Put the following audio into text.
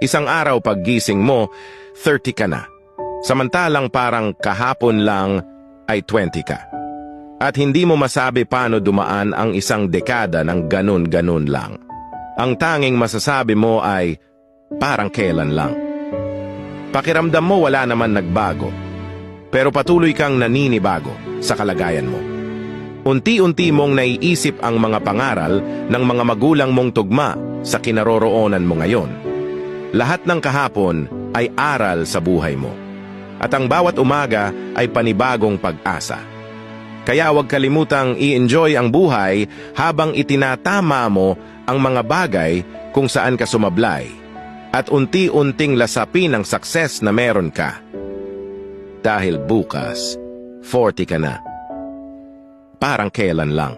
Isang araw paggising mo, 30 ka na. Samantalang parang kahapon lang ay 20 ka. At hindi mo masabi paano dumaan ang isang dekada ng ganun-ganun lang. Ang tanging masasabi mo ay parang kailan lang. Pakiramdam mo wala naman nagbago. Pero patuloy kang naninibago sa kalagayan mo. Unti-unti mong naiisip ang mga pangaral ng mga magulang mong tugma sa kinaroroonan mo ngayon. Lahat ng kahapon ay aral sa buhay mo. At ang bawat umaga ay panibagong pag-asa. Kaya huwag kalimutang i-enjoy ang buhay habang itinatama mo ang mga bagay kung saan ka sumablay at unti-unting lasapin ang success na meron ka. Dahil bukas, 40 ka na. Parang kailan lang.